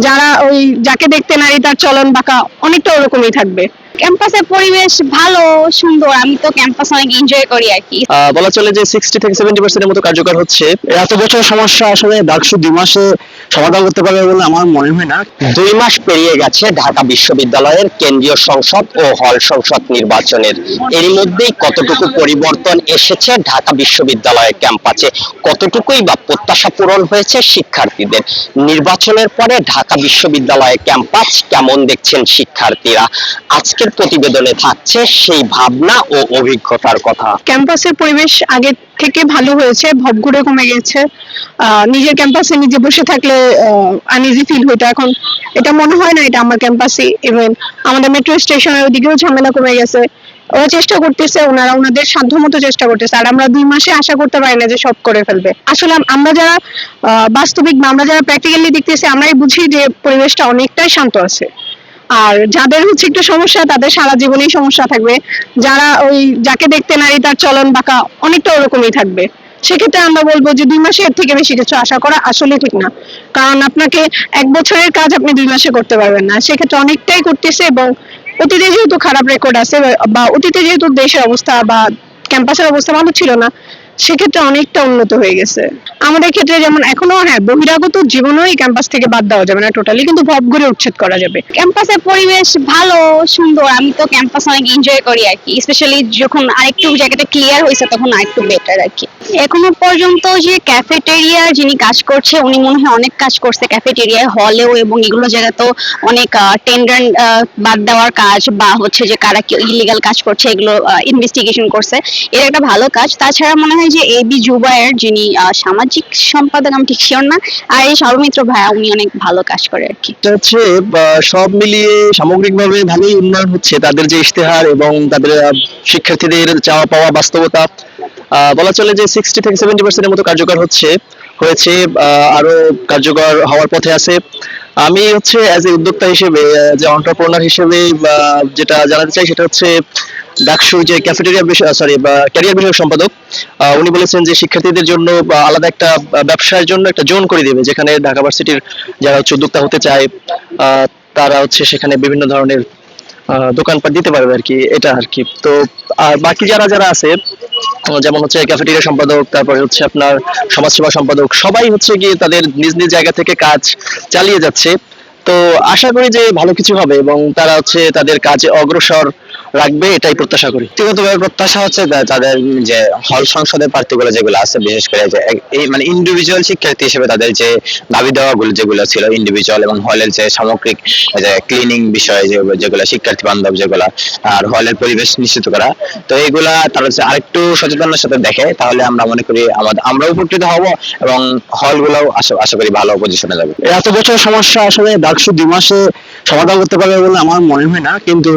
যারা ওই যাকে দেখতে নারী তার চলন বাঁকা অনেকটা ওরকমই থাকবে। ক্যাম্পাসের পরিবেশ ভালো সুন্দর আমি তো ক্যাম্পাস অনেক এনজয় করি আর কি। বলা চলে যে সিক্সটি থেকে সেভেন্টি পার্সেন্টের মতো কার্যকর হচ্ছে। এত বছর সমস্যা আসলে ডাকসু দুই মাসে সমাধান করতে পারবে বলে আমার মনে হয় না। দুই মাস পেরিয়ে গেছে ঢাকা বিশ্ববিদ্যালয়ের কেন্দ্রীয় সংসদ ও হল সংসদ নির্বাচনের। এরই মধ্যেই কতটুকু পরিবর্তন এসেছে ঢাকা বিশ্ববিদ্যালয়ের ক্যাম্পাসে? কতটুকুই বা প্রত্যাশা পূরণ হয়েছে শিক্ষার্থীদের? নির্বাচনের পরে ঢাকা বিশ্ববিদ্যালয়ের ক্যাম্পাস কেমন দেখছেন শিক্ষার্থীরা? আজকের প্রতিবেদনে থাকছে সেই ভাবনা ও অভিজ্ঞতার কথা। ক্যাম্পাসের পরিবেশ আগে থেকে ভালো হয়েছে ভবঘুরে কমে গেছে। নিজের ক্যাম্পাসে নিজে বসে থাকলে আনইজি ফিল হতো এখন এটা মনে হয় না, এটা আমার ক্যাম্পাসই। ইভেন আমাদের মেট্রো স্টেশনের ওদিকেও ঝামেলা কমে গেছে। ওরা চেষ্টা করতেছে, ওনারা ওনাদের সাধ্য মতো চেষ্টা করতেছে। আর আমরা দুই মাসে আশা করতে পারি না যে সব করে ফেলবে। আসলে আমরা যারা বাস্তবিক আমরা যারা প্র্যাকটিক্যালি দেখতেছি, আমরাই বুঝি যে পরিবেশটা অনেকটাই শান্ত আছে। আর যাদের হচ্ছে একটু সমস্যা, তাদের সারা জীবনেই সমস্যা থাকবে। যারা ওই যাকে দেখতে নারী, তার চলন বাঁকা অনেকটা ওরকমই থাকবে। সেক্ষেত্রে আমরা বলব যে দুই মাসে এর থেকে বেশি কিছু আশা করা আসলে ঠিক না। কারণ আপনাকে এক বছরের কাজ আপনি দুই মাসে করতে পারবেন না। সেক্ষেত্রে অনেকটাই করতেছে এবং অতীতে যেহেতু খারাপ রেকর্ড আছে বা অতীতে যেহেতু দেশের অবস্থা বা ক্যাম্পাসের অবস্থা ভালো ছিল না সেক্ষেত্রে অনেকটা উন্নত হয়ে গেছে। আমাদের ক্ষেত্রে যেমন এখনও হ্যাঁ বহিরাগত জীবনও এই ক্যাম্পাস থেকে বাদ দেওয়া যাবে না টোটালি কিন্তু ভব ঘুরে উচ্ছেদ করা যাবে। ক্যাম্পাসের পরিবেশ ভালো, সুন্দর, আমি তো ক্যাম্পাস অনেক এনজয় করি আর কি স্পেশালি যখন আরেকটু জায়গাটা ক্লিয়ার হয়েছে তখন আরেকটু বেটার আর কি। এখনও পর্যন্ত যে ক্যাফেটেরিয়া যিনি কাজ করছে, উনি মনে হয় অনেক কাজ করছে ক্যাফেটেরিয়ায় হলেও এবং এগুলো জায়গাতেও অনেক টেন্ডার বাদ দেওয়ার কাজ বা হচ্ছে যে কারা কি ইলিগাল কাজ করছে, এগুলো ইনভেস্টিগেশন করছে। এর একটা ভালো কাজ। তাছাড়া মনে হয় যে এবি জুবায়ের যিনি সামাজিক সম্পাদক, আমি ঠিক শিওর না। আর এই সর্বমিত্র ভাইয়া, উনি অনেক ভালো কাজ করে আর কি। হচ্ছে সব মিলিয়ে সামগ্রিকভাবে ভালোই উন্নয়ন হচ্ছে। তাদের যে ইশতেহার এবং তাদের শিক্ষার্থীদের চাওয়া পাওয়া বাস্তবতা বলা চলে যে সিক্সটি থেকে সেভেন্টি পার্সেন্টের মতো কার্যকর হচ্ছে, হয়েছে আরও কার্যকর হওয়ার পথে আছে। আমি হচ্ছে অ্যাজ এ উদ্যোক্তা হিসেবে যে অন্টারপ্রনার হিসেবে যেটা জানাতে চাই সেটা হচ্ছে ডাকসুর যে ক্যাফেটেরিয়া বিষয় সরি ক্যারিয়ার বিষয়ক সম্পাদক উনি বলেছেন যে শিক্ষার্থীদের জন্য আলাদা একটা ব্যবসার জন্য একটা জোন করে দেবে, যেখানে ঢাকা ভার্সিটির যারা হচ্ছে উদ্যোক্তা হতে চায় তারা হচ্ছে সেখানে বিভিন্ন ধরনের দোকানপাট দিতে পারবে আর কি, এটা আর কি। তো, আর বাকি যারা যারা আছে, যেমন হচ্ছে ক্যাফেটেরিয়া সম্পাদক, তারপরে হচ্ছে আপনার সমাজসেবা সম্পাদক, সবাই হচ্ছে গিয়ে তাদের নিজ নিজ জায়গা থেকে কাজ চালিয়ে যাচ্ছে। তো আশা করি যে ভালো কিছু হবে এবং তারা হচ্ছে তাদের কাজে অগ্রসর রাখবে এটাই প্রত্যাশা করি। ব্যক্তিগতভাবে প্রত্যাশা হচ্ছে যে তাদের যে হল সংসদের প্রার্থীগুলো যেগুলো আছে বিশেষ করে যে এই মানে ইন্ডিভিজুয়াল শিক্ষার্থী হিসেবে তাদের যে দাবি দেওয়াগুলো যেগুলো ছিল ইন্ডিভিজুয়াল এবং হলের যে সামগ্রিক যে ক্লিনিং বিষয় যেগুলো যেগুলো শিক্ষার্থী বান্ধব যেগুলো আর হলের পরিবেশ নিশ্চিত করা তো এইগুলা তারা হচ্ছে আরেকটু সচেতনের সাথে দেখে তাহলে আমরা মনে করি আমাদের আমরা উপকৃত হব এবং হলগুলোও আশা করি ভালো পজিশনে যাবে। এত বছর সমস্যা আসলে ডাকসু দুই মাসে সমাধান করতে পারবে বলে আমার মনে হয় না কিন্তু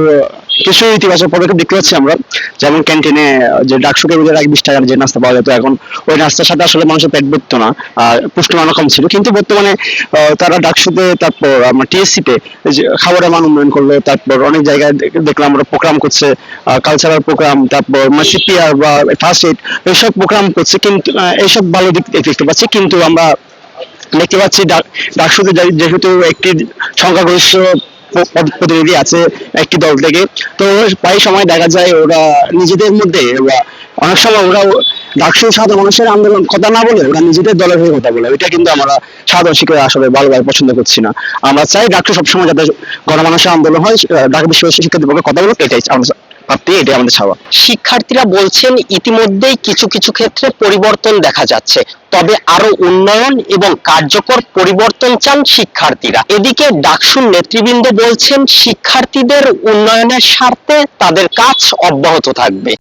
কিছু ইতিবাচক পদক্ষেপ দেখতে পাচ্ছি আমরা। যেমন ক্যান্টিনে যে ডাকসু টেবিলের আগে বিশ টাকার যে নাস্তা পাওয়া যেত, এখন ওই নাস্তার সাথে আসলে মানুষের পেট ভরতো না, আর পুষ্টিমানও কম ছিল। কিন্তু বর্তমানে তারা ডাকসুতে তারপর আমার টিএসসিতে খাবারের মান উন্নয়ন করল, তারপর অনেক জায়গায় দেখলাম আমরা প্রোগ্রাম করছে কালচারাল প্রোগ্রাম তারপর সিপিআর বা ফার্স্ট এইড এইসব প্রোগ্রাম করছে, কিন্তু এইসব ভালো দিক দেখতে পাচ্ছি। কিন্তু আমরা দেখতে পাচ্ছি ডাক- ডাকসুতে যেহেতু একটি সংখ্যাগরিষ্ঠ প্রতিনিধি আছে একটি দল থেকে। তো প্রায় সময় দেখা যায় ওরা নিজেদের মধ্যে ওরা অনেক সময় ওরা ডাকসু সাধারণ মানুষের আন্দোলন কথা না বলে ওরা নিজেদের দলের হয়ে কথা বলে। এটা কিন্তু আমরা সাধারণ শিক্ষক আসলে ভালোভাবে পছন্দ করছি না। আমরা চাই ডাকসু সবসময় যাতে গণমানুষের আন্দোলন হয় ঢাকা বিশ্ববিদ্যালয় শিক্ষার্থীর পক্ষে কথা বলুক, এটাই আমরা প্রাপ্তি এটাই আমাদের চাওয়া শিক্ষার্থীরা বলছেন, ইতিমধ্যেই কিছু কিছু ক্ষেত্রে পরিবর্তন দেখা যাচ্ছে। তবে আরও উন্নয়ন এবং কার্যকর পরিবর্তন চান শিক্ষার্থীরা। এদিকে ডাকসুর নেতৃবৃন্দ বলছেন, শিক্ষার্থীদের উন্নয়নের স্বার্থে তাদের কাজ অব্যাহত থাকবে।